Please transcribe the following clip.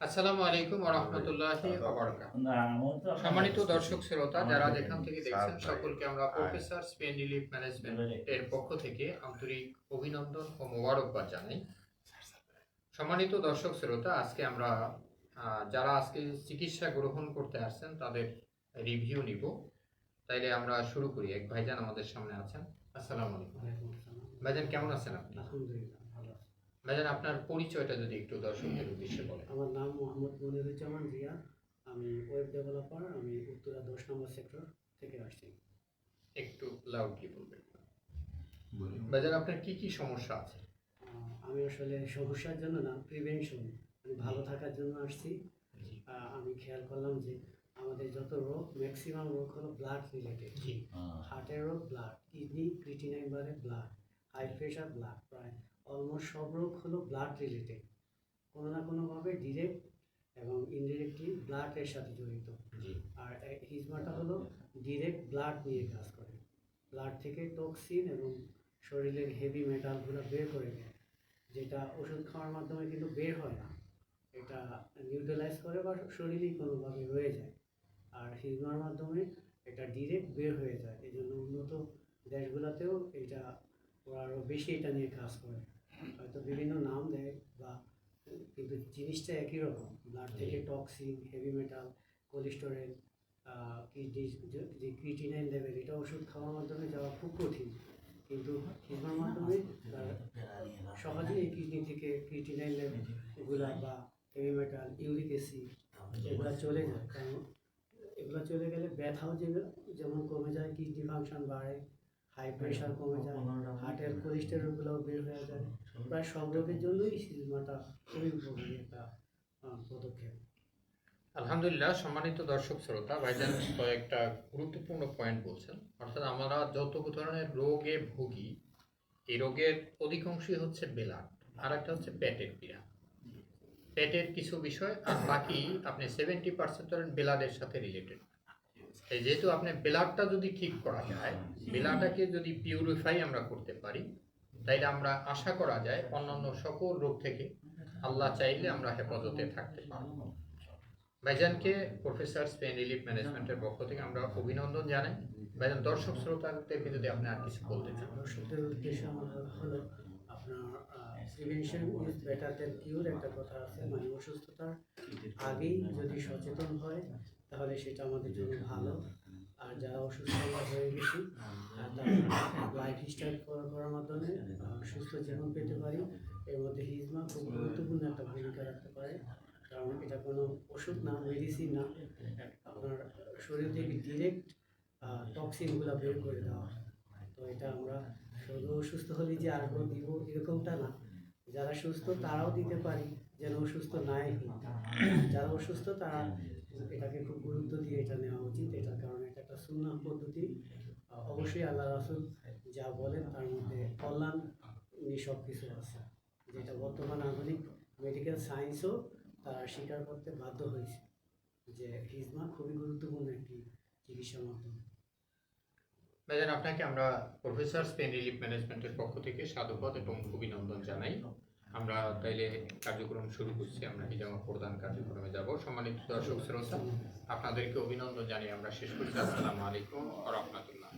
আসসালামু আলাইকুম রহমতুল্লাহি সম্মানিত দর্শক শ্রোতা যারা যেখান থেকে দেখছেন সকলকে আমরা প্রফেসর স্পেন রিলিফ ম্যানেজমেন্ট এর পক্ষ থেকে আন্তরিক অভিনন্দন ও মোবারকবাদ জানাই। সম্মানিত দর্শক শ্রোতা আজকে আমরা আহ, যারা আজকে চিকিৎসা গ্রহণ করতে আসছেন তাদের রিভিউ নিব। তাইলে আমরা শুরু করি। এক ভাইজান আমাদের সামনে আছেন। আসসালামু আলাইকুম। ভাইজান কেমন আছেন আপনি? আলহামদুলিল্লাহ। ভাইজান আপনার পরিচয়টা যদি একটু দর্শকদের উদ্দেশ্যে বলেন। আমার নাম মোহাম্মদ মনিরুজ্জামান রিয়া আমি ওয়েব ডেভেলপার আমি উত্তরা দশ নম্বর সেক্টর থেকে আসছি। একটু লাউডলি বলবেন। ভাইজান আপনার কি কি সমস্যা আছে? আমি আসলে সমস্যার জন্য না প্রিভেনশন আমি ভালো থাকার জন্য আসছি। আমি খেয়াল করলাম যে আমাদের যত রোগ ম্যাক্সিমাম রোগ হলো ব্লাড রিলেটেড জি। হার্টের রোগ ব্লাড কিডনি ক্রিটিনাইন বারে ব্লাড হাই প্রেশার ব্লাড প্রায় অলমোস্ট সব রোগ হলো ব্লাড রিলেটেড কোনো না কোনোভাবে ডিরেক্ট এবং ইনডিরেক্টলি ব্লাডের সাথে জড়িত। আর হিজমাটা হলো ডিরেক্ট ব্লাড নিয়ে কাজ করে। ব্লাড থেকে টক্সিন এবং শরীরের হেভি মেটালগুলো বের করে দেয়। যেটা ওষুধ খাওয়ার মাধ্যমে কিন্তু বের হয় না। এটা নিউট্রালাইজ করে বা শরীরেই কোনোভাবে রয়ে যায়। আর হিজমার মাধ্যমে এটা ডিরেক্ট বের হয়ে যায়। এই জন্য উন্নত দেশগুলোতেও এটা ওরা আরও বেশি এটা নিয়ে কাজ করে। হয়তো বিভিন্ন নাম দেয় বা কিন্তু জিনিসটা একই রকম। ব্লাড থেকে toxin heavy metal cholesterol kidney যে ক্রিটিনাইন লেভেল এটা ওষুধ খাওয়ার মাধ্যমে যাওয়া খুব কঠিন। কিন্তু হিজমার মাধ্যমে সহজেই এই কিডনি থেকে ক্রিটিনাইন লেভেলগুলা বা হেভি মেটাল ইউরিক অ্যাসিড এগুলো চলে যায়। কারণ এগুলো চলে গেলে ব্যথাও যেমন কমে যায় কিডনি ফাংশন বাড়ে হাই প্রেশার কমে যায় হার্টের কোলেস্টেরলগুলোও বের হয়ে যায়। প্রায় সব রোগের জন্যই সিজমাটা খুবই উপকারী একটা পদক্ষেপ। আলহামদুলিল্লাহ, সম্মানিত দর্শক, শ্রোতা, ভাইজান, কয়েকটা গুরুত্বপূর্ণ পয়েন্ট বলছেন। অর্থাৎ আমরা যত ধরনের রোগে ভুগি, এই রোগের অধিকাংশই হচ্ছে বেলার, আর একটা হচ্ছে পেটের পীড়া। পেটের কিছু বিষয়, আর বাকি আপনি সেভেন্টি পার্সেন্ট ধরেন বেলাদের সাথে রিলেটেড যেহেতু আপনি বেলারটা যদি ঠিক করা যায় ব্লাডটাকে যদি পিউরিফাই আমরা করতে পারি, তাইলে আমরা আশা করা যায় অন্যান্য সকল রোগ থেকে আল্লাহ চাইলে আমরা হেফাজতে থাকতে পারব। ভাইজানকে প্রফেসর স্পেন রিলিফ ম্যানেজমেন্টের পক্ষ থেকে আমরা অভিনন্দন জানাই। ভাইজান, দর্শক শ্রোতাদেরকে যদি আপনি আর কিছু বলতে চান। দর্শকদের উদ্দেশ্য হলো আপনার প্রিভেনশন ইজ বেটার কিউর একটা কথা আছে মানে অসুস্থতার আগেই যদি সচেতন হয় তাহলে সেটা আমাদের জন্য ভালো। আর যারা অসুস্থ হয়ে গেছি লাইফ স্টাইল করার মাধ্যমে সুস্থ জীবন পেতে পারি। এর মধ্যে হিজমা খুব গুরুত্বপূর্ণ একটা ভূমিকা রাখতে পারে। কারণ এটা কোনো ওষুধ না মেডিসিন না। আপনার শরীর থেকে ডিরেক্ট টক্সিনগুলো বের করে দেওয়া। হয়। তো এটা আমরা শুধু অসুস্থ হলে যে আর কেউ দিব এরকমটা না। যারা সুস্থ তারাও দিতে পারি যেন অসুস্থ নাই। যারা অসুস্থ তারা এটাকে খুব গুরুত্ব দিয়ে এটা নেওয়া উচিত। এটার কারণে এটা একটা সুন্নাহ পদ্ধতি। অবশ্যই আল্লাহ রাসুল যা বলেন তার মধ্যে কল্যাণ সব কিছু আছে। যেটা বর্তমান আধুনিক মেডিকেল সায়েন্সও তারা স্বীকার করতে বাধ্য হয়েছে যে হিজমা খুবই গুরুত্বপূর্ণ একটি চিকিৎসা মাধ্যম। ভাইজান, আপনাকে আমরা প্রফেসর স্পেন রিলিফ ম্যানেজমেন্টের পক্ষ থেকে সাধুবাদ এবং অভিনন্দন জানাই। আমরা তাইলে কার্যক্রম শুরু করছি, আমরা হিজামা প্রদান কার্যক্রমে যাব। সম্মানিত দর্শক, শ্রোতা, আপনাদেরকে অভিনন্দন জানিয়ে আমরা শেষ করছি। আসসালামু আলাইকুম রহমতুল্লাহ।